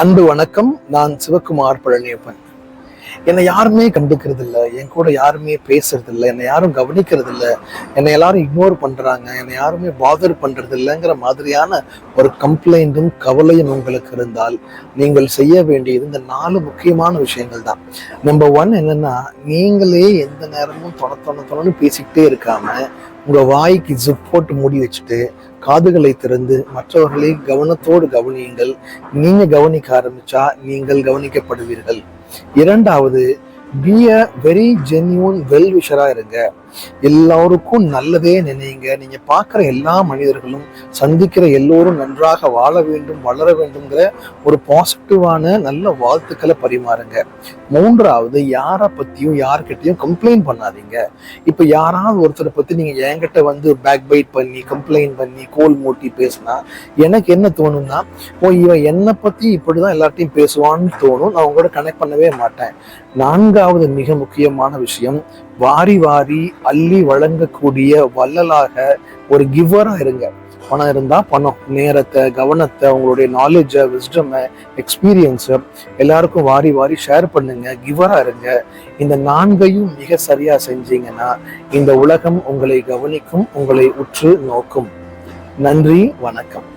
அன்பு வணக்கம். நான் சிவகுமார் பழனியப்பன். என்னை யாருமே கண்டுக்கிறது இல்லை என் கூட யாருமே பேசுறது இல்லை என்னை யாரும் கவனிக்கிறது இல்லை என்னை எல்லாரும் இக்னோர் பண்றாங்க. என்னை யாருமே பாதர் பண்றது இல்லைங்கிற மாதிரியான ஒரு கம்ப்ளைண்ட்டும் கவலையும் உங்களுக்கு இருந்தால் நீங்கள் செய்ய வேண்டியது இந்த நாலு முக்கியமான விஷயங்கள் தான். நம்பர் ஒன் என்னன்னா நீங்களே எந்த நேரமும் தொண தொண தொணன்னு பேசிக்கிட்டே இருக்காம உங்க வாய்க்கு ஜிப் போட்டு மூடி வச்சுட்டு காதுகளை திறந்து மற்றவர்களை கவனத்தோடு கவனியுங்கள். நீங்க கவனிக்க ஆரம்பிச்சா நீங்கள் கவனிக்கப்படுவீர்கள். இரண்டாவது பி அ வெரி ஜென்யூன் வெல்விஷராக இருங்க. எல்லோருக்கும் நல்லதே நினைங்க. நீங்கள் பார்க்குற எல்லா மனிதர்களும் சந்திக்கிற எல்லோரும் நன்றாக வாழ வேண்டும் வளர வேண்டும்ங்கிற ஒரு பாசிட்டிவான நல்ல வாழ்த்துக்களை பரிமாறுங்க. மூன்றாவது யாரை பற்றியும் யார்கிட்டையும் கம்ப்ளைண்ட் பண்ணாதீங்க. இப்போ யாராவது ஒருத்தரை பற்றி நீங்கள் என்கிட்ட வந்து பேக் பைட் பண்ணி கம்ப்ளைண்ட் பண்ணி கோல் மூட்டி பேசினா எனக்கு என்ன தோணும்னா ஓ இவன் என்னை இப்படி தான் எல்லார்ட்டையும் பேசுவான்னு தோணும். நான் உங்களோட கனெக்ட் பண்ணவே மாட்டேன். இரண்டாவது மிக முக்கியமான விஷயம் வாரி வாரி அள்ளி வழங்கக்கூடிய வள்ளலாக ஒரு கிவ்வரா இருங்க. பணம் இருந்தா பணம் நேரத்தை கவனத்தை உங்களுடைய நாலேஜை விஸ்டமை எக்ஸ்பீரியன்ஸை எல்லாருக்கும் வாரி வாரி ஷேர் பண்ணுங்க கிவரா இருங்க. இந்த நான்கையும் மிக சரியா செஞ்சீங்கன்னா இந்த உலகம் உங்களை கவனிக்கும் உங்களை உற்று நோக்கும். நன்றி வணக்கம்.